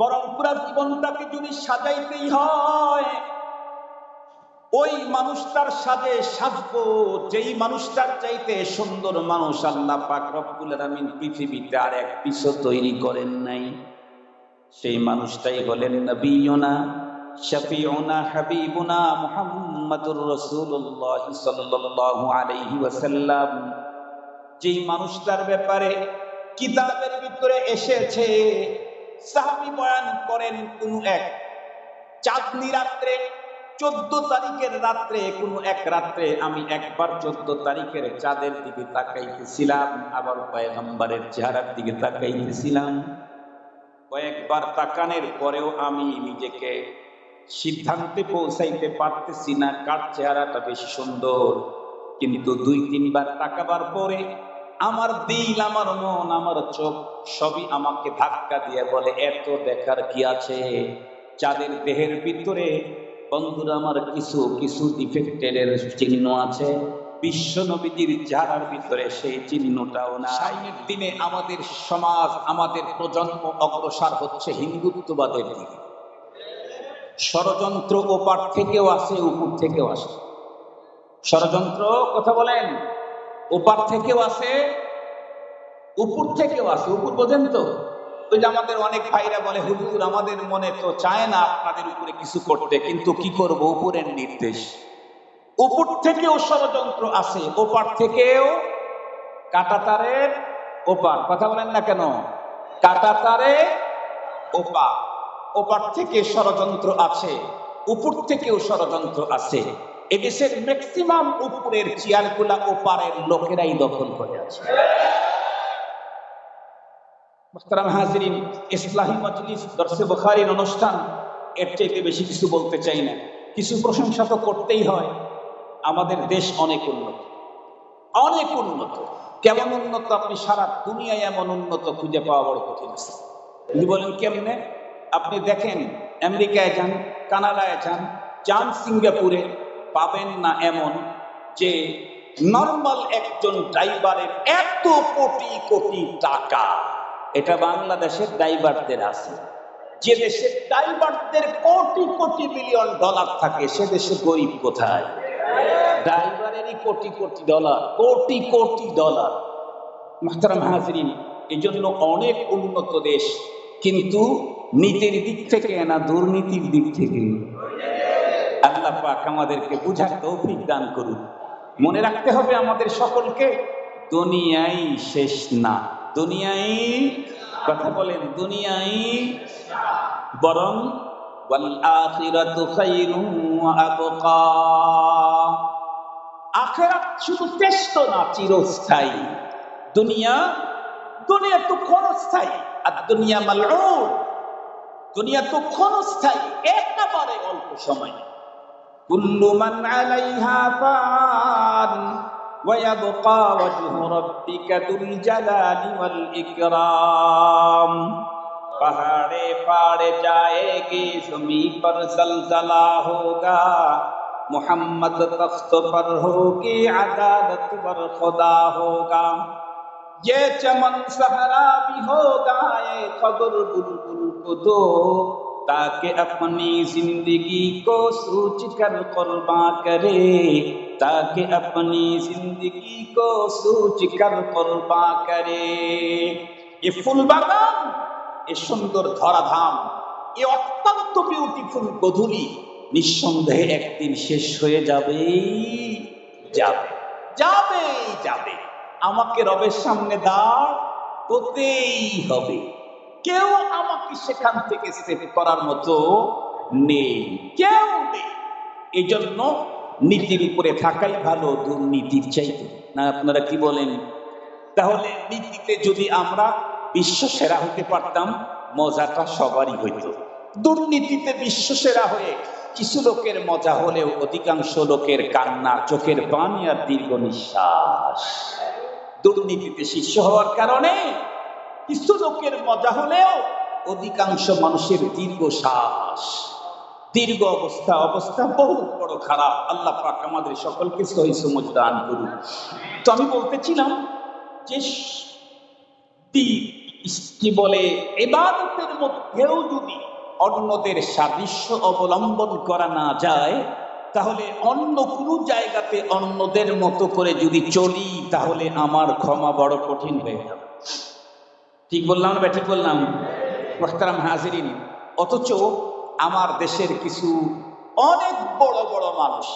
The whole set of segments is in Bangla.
বরং পুরা জীবনটাকে যদি সাজাইতেই হয়, ওই মানুষটার সাজে সাজবো, যেই মানুষটার চাইতে সুন্দর মানুষ আল্লাহ পাক রব্বুল আলামিন পৃথিবীতে আর এক পিছু তৈরি করেন নাই। সেই মানুষটাই হলেন নবীনা, শফিউনা, হাবিবুনা মুহাম্মাদুর রাসূলুল্লাহ সাল্লাল্লাহু আলাইহি ওয়াসাল্লাম। যেই মানুষটার ব্যাপারে কিতাবের ভিতরে এসেছে সাহাবী বয়ান করেন কোন এক। চাঁদনি রাত্রে, চোদ্দ তারিখের রাত্রে, কোনো এক রাত্রে আমি একবার চোদ্দ তারিখের চাঁদের দিকে তাকাইতেছিলাম, আবার পয়গম্বরের চেহারার দিকে তাকাইতেছিলাম। কয়েকবার তাকানের পরেও আমি নিজেকে সিদ্ধান্তে পৌঁছাইতে পারতেছি না, কার চেহারাটা বেশি সুন্দর। কিন্তু দুই, তিনবার তাকাবার পরে আমার দিল, আমার মন, আমার চোখ সবই আমাকে ধাক্কা দিয়ে বলে, এত দেখার কি আছে? চাঁদের দেহের ভিতরে, বন্ধুরা আমার কিছু কিছু ডিফেক্টের চিহ্ন আছে। বিশ্ব নবীজির চেহারার ভিতরে সেই চিহ্নটাও না সাইনের দিনে আমাদের সমাজ, আমাদের প্রজন্ম অগ্রসর হচ্ছে হিন্দুত্ববাদের দিকে। ষড়যন্ত্র ওপার থেকেও আসে, উপর থেকেও আসে। ষড়যন্ত্র, কথা বলেন ওপার থেকেও আসে, উপর থেকেও আসে। উপর বোঝেন তো? ওই যে আমাদের অনেক ভাইরা বলে, হুজুর, আমাদের মনে তো চায় না আপনাদের উপরে কিছু করতে, কিন্তু কি করব? উপরের নির্দেশ। উপর থেকেও ষড়যন্ত্র আসে, ওপার থেকেও কাটাতারের ওপার। কথা বলেন না কেন? কাটাতারে ওপার। ওপার থেকে ষড়যন্ত্র আছে উপর থেকেও ষড়যন্ত্র আছে এদেশের ম্যাক্সিমাম উপরের চেয়ারগুলা ওপারের লোকেরাই দখল করে আছে। মোহতারাম হাজিরিন, ইসলাহী মজলিস দর্শে বখারির অনুষ্ঠান, এর চাইতে বেশি কিছু বলতে চাই না। কিছু প্রশংসা তো করতেই হয়। আমাদের দেশ অনেক উন্নত। অনেক উন্নত। কেমন উন্নত আপনি সারা দুনিয়ায় এমন উন্নত খুঁজে পাওয়া বড় কঠিন আছে। যদি বলেন, কেমনে? আপনি দেখেন, আমেরিকায় যান, কানাডায় যান যান সিঙ্গাপুরে পাবেন না এমন যে নর্মাল একজন ড্রাইভারের এত কোটি কোটি টাকা। এটা বাংলাদেশের ড্রাইভারদের আছে। যে দেশের ড্রাইভারদের কোটি কোটি মিলিয়ন ডলার থাকে, সে দেশে গরিব কোথায়? ড্রাইভারেরই কোটি কোটি ডলার, কোটি কোটি ডলার। মাহতারাম হাজরিন এই জন্য অনেক উন্নত দেশ, কিন্তু নীতির দিক থেকে না দুর্নীতির দিক থেকে? আল্লাহ পাক আমাদেরকে বুঝার তৌফিক দান করুন। মনে রাখতে হবে আমাদের সকলকে, দুনিয়াই শেষ না। দুনিয়াই কথা বলেন, দুনিয়াই বরং আখিরাতু শুধু টেস্ট না, চিরস্থায়ী। দুনিয়া দুনিয়া তো ক্ষণস্থায়ী, আর দুনিয়া মালউন। দুনিয়া তো ক্ষণস্থায়ী, একেবারে অল্প সময়। كل من عليها فان ويبقى وجه ربك ذو الجلال والإكرام. پہاڑے پاڑ جائے گی، زمین پر زلزلہ ہوگا، محمد تخت پر ہوگی، عدالت پر خدا ہوگا۔ یہ چمن سہرا بھی ہوگا، یہ خبر بلبل کو دو ताकि अपनी जिंदगी को सोच कर कुर्बा करे ताकि अपनी जिंदगी को सोच कर कुर्बा करे ये ফুল বাগান এ সুন্দর ধরাধাম এ অত্যন্ত বিউটিফুল গধূলি নিঃসন্দেহে একদিন শেষ হয়ে যাবে যাবে যাবে যাবে আমাকে রবের সামনে দাঁড় হতেই হবে কেউ আমাকে সেখান থেকে সেভ করার মতো নেই। কেউ নেই। এই জন্য নীতির উপরে থাকাই ভালো, দুর্নীতির চাইতে। না, আপনারা কি বলেন? তাহলে নীতিতে যদি আমরা বিশ্ব সেরা হতে পারতাম, মজাটা সবারই হইত। দুর্নীতিতে বিশ্ব সেরা হয়ে কিছু লোকের মজা হলেও অধিকাংশ লোকের কান্না চোখের পানি আর দীর্ঘ নিঃশ্বাস। দুর্নীতিতে শীর্ষ হওয়ার কারণে কিছু লোকের মজা হলেও অধিকাংশ মানুষের দীর্ঘ শ্বাস দীর্ঘ অবস্থা অবস্থা বহু বড় খারাপ। আল্লাহ পাক আমাদের সকলকে সহি সমজ দান করুন তো আমি বলতেছিলাম যে কি বলে এবাদতের মধ্যেও যদি অন্যদের সাদৃশ্য অবলম্বন করা না যায়, তাহলে অন্য কোনো জায়গাতে অন্যদের মতো করে যদি চলি, তাহলে আমার ক্ষমা বড় কঠিন হয়ে যাবে। ঠিক বললাম না ঠিক বললাম? মোহতারাম হাজিরিন, অথচ আমার দেশের কিছু অনেক বড় বড় মানুষ,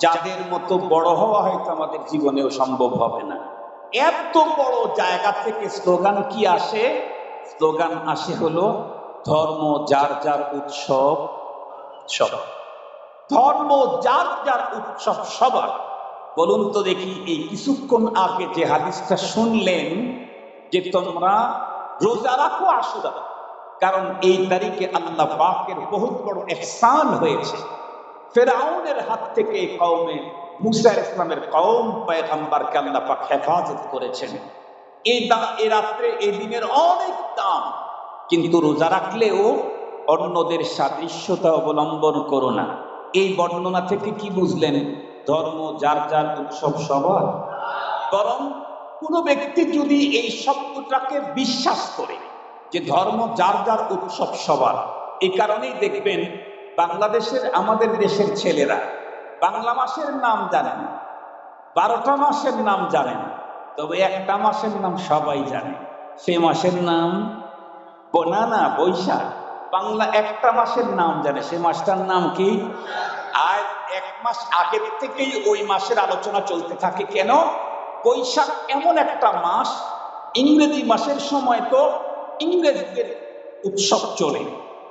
যাদের মতো বড় হওয়া হয়তো আমাদের জীবনেও সম্ভব হবে না। এত বড় জায়গা থেকে স্লোগান কি আসে? স্লোগান আসে হলো, ধর্ম যার যার উৎসব, সব। ধর্ম যার যার উৎসব, সবার। বলুন তো দেখি, এই কিছুক্ষণ আগে যে হাদিসটা শুনলেন, যে তোমরা রোজা রাখো আশুরা কারণ এই তারিখে আল্লাহ পাকের বহুত বড় এহসান হয়েছে। ফেরাউনের হাত থেকে কওমে মুসা ইসলামের কওম পয়গম্বরকে আল্লাহ পাক হেফাজত করেছেন। এই দা এই রাত্রে, এই দিনের অনেক দাম। কিন্তু রোজা রাখলেও অন্যদের সাদৃশ্যতা অবলম্বন করো না। এই বর্ণনা থেকে কি বুঝলেন? ধর্ম যার যার, উৎসব সবার। বরং কোনো ব্যক্তি যদি এই শব্দটাকে বিশ্বাস করে যে ধর্ম যার যার উৎসব সবার এই কারণেই দেখবেন বাংলাদেশের, আমাদের দেশের ছেলেরা বাংলা মাসের নাম জানেন, বারোটা মাসের নাম জানেন, তবে একটা মাসের নাম সবাই জানে। সে মাসের নাম ব- না না বৈশাখ। বাংলা একটা মাসের নাম জানে। সে মাসটার নাম কি? আর এক মাস আগের থেকেই ওই মাসের আলোচনা চলতে থাকে। কেন? বৈশাখ এমন একটা মাস, ইংরেজি মাসের সময় তো ইংরেজদের উৎসব চলে,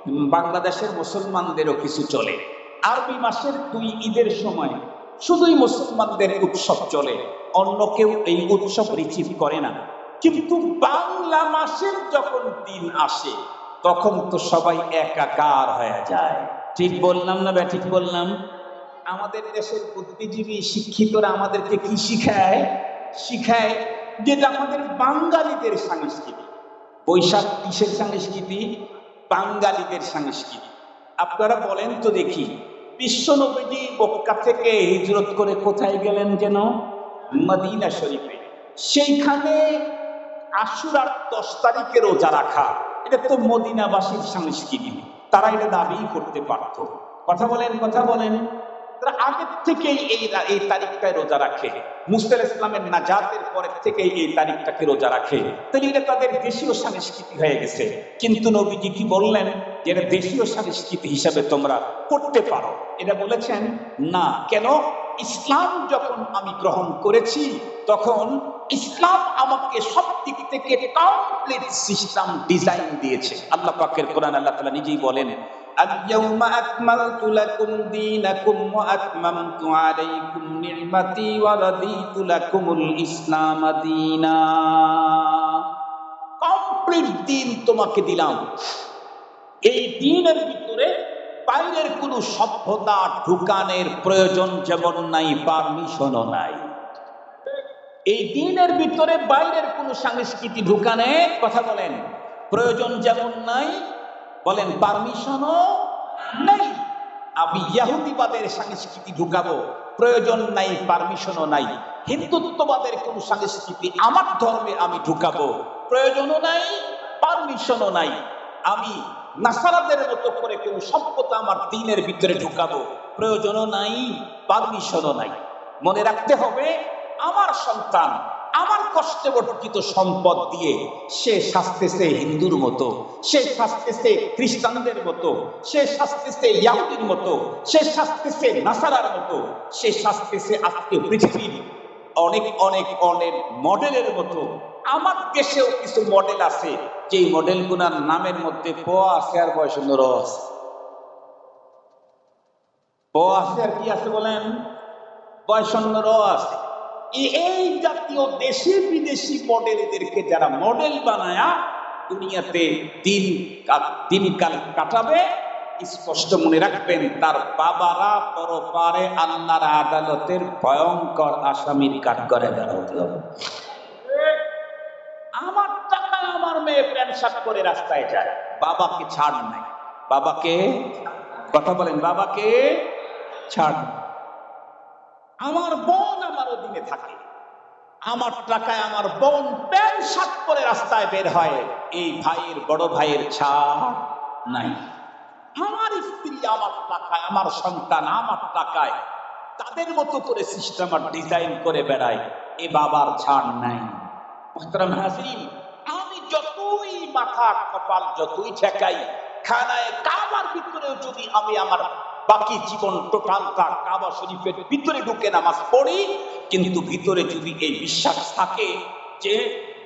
বাংলাদেশের মুসলমানদেরও কিছু চলে। আরবি মাসের দুই ঈদের সময় শুধুই মুসলমানদের উৎসব চলে, অন্য কেউ এই উৎসব রিসিভ করে না। কিন্তু বাংলা মাসের যখন দিন আসে, তখন তো সবাই একাকার হয়ে যায়। ঠিক বললাম না ঠিক বললাম? আমাদের দেশের বুদ্ধিজীবী শিক্ষিতরা আমাদেরকে কি শিখায়? শিখায় যেটা আমাদের বাঙালিদের সংস্কৃতি, বৈশাখ কিসের সংস্কৃতি, বাঙালিদের সংস্কৃতি। আপনারা বলেন তো দেখি বিশ্বনবীজি মক্কা থেকে হিজরত করে কোথায় গেলেন যেন? মদিনা শরীফে। সেইখানে আশুরার দশ তারিখে রোজা রাখা, এটা তো মদিনাবাসীর সংস্কৃতি। তারা এটা দাবি করতে পারত। কথা বলেন কথা বলেন। তারা আগের থেকেই এই এই তারিখটায় রোজা রাখে। মুস্তাল ইসলামের নাজাতের থেকেই এই তারিখটাকে রোজা রাখে। তাহলে এটা তাদের দেশীয় সংস্কৃতি হয়ে গেছে। কিন্তু নবীজি কি বললেন যে দেশীয় সংস্কৃতি হিসাবে তোমরা করতে পারো? এটা বলেছেন, না, কেন? ইসলাম যখন আমি গ্রহণ করেছি, তখন ইসলাম আমাকে সব দিক থেকে কমপ্লিট সিস্টেম ডিজাইন দিয়েছে। আল্লাহ পাকের কোরআন আল্লাহ তাআলা নিজেই বলেন اليوم أكملت لكم دينكم وأتممت عليكم نعمتي ورضيت لكم الإسلام دينا কমপ্লিট দিন তোমাকে দিলাম এই দিনের ভিতরে বাইরের কোনো সভ্যতা ঢুকানের প্রয়োজন যেমন নাই পারমিশনও নাই এই দিনের ভিতরে বাইরের কোনো সংস্কৃতি ঢুকানে কথা বলেন প্রয়োজন যেমন নাই বলেন পারমিশনও নেই। আমি ইয়াহুদিবাদের সংস্কৃতি ঢুকাবো, প্রয়োজন নাই পারমিশনও নাই। হিন্দুত্ববাদের কোন সংস্কৃতি আমার ধর্মে আমি ঢুকাবো, প্রয়োজনও নাই পারমিশনও নাই। আমি নাসারাদের মতো করে কোন সভ্যতা আমার দিনের ভিতরে ঢুকাবো, প্রয়োজনও নাই পারমিশনও নাই। মনে রাখতে হবে, আমার সন্তান আমার কষ্টে অর্জিত সম্পদ দিয়ে সে শাস্তেছে হিন্দুর মতো, সে শাস্তেছে খ্রিস্টানদের মতো, সে শাস্তেছে ইয়াহুদির মতো, সে শাস্তেছে নাসারার মতো, সে শাস্তেছে আজকে পৃথিবীর অনেক অনেক অনেক মডেলের মতো। আমার দেশেও কিছু মডেল আছে যে মডেলগুলোর নামের মধ্যে প আছে আর বয়স র আছে প আছে আর কি আছে বলেন? বয়সন্ন র আছে এই জাতীয় দেশি বিদেশি মডেলদেরকে যারা মডেল বানায়া দুনিয়াতে দিন কা- দিন কাল কাটাবে, স্পষ্ট মনে রাখবেন, তার বাবারা পরপারে আল্লাহর আদালতের ভয়ঙ্কর আসামির কাঠ করে হবে আমার টাকায় আমার মেয়ে প্যান্ট করে রাস্তায় যায়, বাবাকে ছাড় নাই বাবাকে, কথা বলেন, বাবাকে ছাড়। আমার বোন আমার অধীনে থাকে। আমার টাকায় আমার বোন প্যান্ট শার্ট পরে রাস্তায় বের হয়। এই ভাইয়ের বড় ভাইয়ের ছাড় নাই। আমার স্ত্রী আমার টাকায়, আমার সন্তান আমার টাকায়, তাদের মতো করে সিস্টেম আর ডিজাইন করে বেড়ায়। এ বাবার ছাড় নাই। আমি যতই মাথা কপাল, যতই ঠেকাই, খানায় কাবার ভিতরেও যদি আমি আমার বাকি জীবন টোটালটা কাবা শরীফের ভিতরে ঢুকে নামাজ পড়ি, কিন্তু ভিতরে যদি এই বিশ্বাস থাকে যে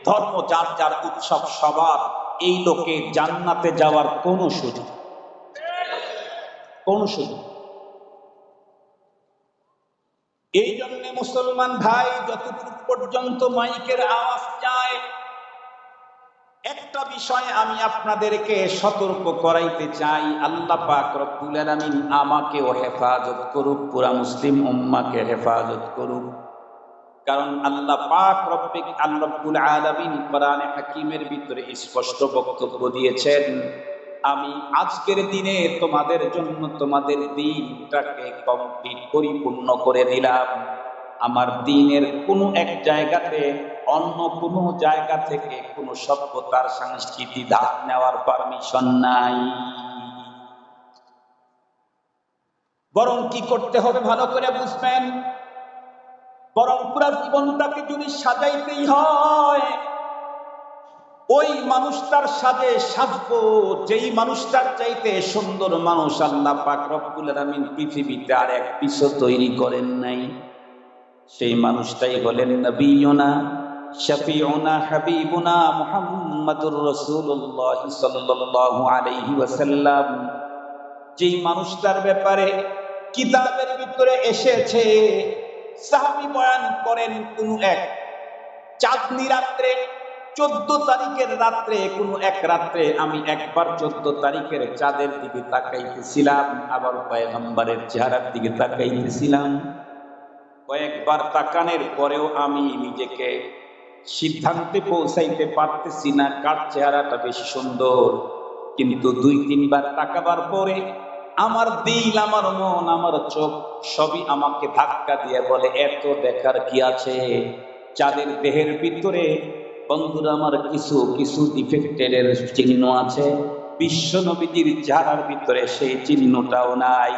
ধর্ম যার যার উৎসব সবার, এই লোকে জান্নাতে যাওয়ার কোনো সুযোগ কোন সুযোগ এই জন্য মুসলমান ভাই, যতটুকু পর্যন্ত মাইকের আওয়াজ যায় একটা বিষয়ে আমি আপনাদেরকে সতর্ক করাইতে চাই। আল্লাহ পাক রব্বুল আলামিন আমাকেও হেফাজত করুক, পুরা মুসলিম উম্মাকে হেফাজত করুক। কারণ আল্লাহ পাক রব্বিক আল্লাহুল আলামিন কোরআনে হাকিমের ভিতরে স্পষ্ট বক্তব্য দিয়েছেন, আমি আজকের দিনে তোমাদের জন্য তোমাদের দিনটাকে কমপ্লিট পরিপূর্ণ করে দিলাম। আমার দিনের কোনো এক জায়গাতে, অন্য কোনো জায়গা থেকে কোনো সভ্যতার সংস্কৃতি ধার নেওয়ার পারমিশন নাই। বরং কি করতে হবে ভালো করে বুঝবেন? বরং পুরা জীবনটাকে যদি সাজাইতেই হয়, ওই মানুষটার সাজে সাজবো, যেই মানুষটার চাইতে সুন্দর মানুষ আল্লাহ পাক রব্বুল আলামিন পৃথিবীতে আর এক পিছু তৈরি করেন নাই। সেই মানুষটাই হলেন নবীনা, শফিউনা, হাবিবুনা মুহাম্মাদুর রাসূলুল্লাহ সাল্লাল্লাহু আলাইহি ওয়াসাল্লাম। যেই মানুষটার ব্যাপারে কিতাবের ভিতরে এসেছে, সাহাবী বয়ান করেন, কোন এক চাঁদনি রাত্রে, চোদ্দ তারিখের রাত্রে, কোন এক রাত্রে আমি একবার চোদ্দ তারিখের চাঁদের দিকে তাকাইতেছিলাম, আবার কয়েক পয়গম্বরের চেহারার দিকে তাকাইতেছিলাম। কয়েকবার তাকানের পরেও আমি নিজেকে সিদ্ধান্তে পৌঁছাইতে পারতেছি না, কার চেহারাটা বেশি সুন্দর। কিন্তু দুই, তিনবার তাকাবার পরে আমার দিল, আমার মন, আমার চোখ সবই আমাকে ধাক্কা দিয়ে বলে, এত দেখার কি আছে? চাঁদের দেহের ভিতরে বন্ধুরা আমার কিছু কিছু ডিফেক্টের চিহ্ন আছে। বিশ্ব নবীজির চেহারার ভিতরে সেই চিহ্নটাও নাই।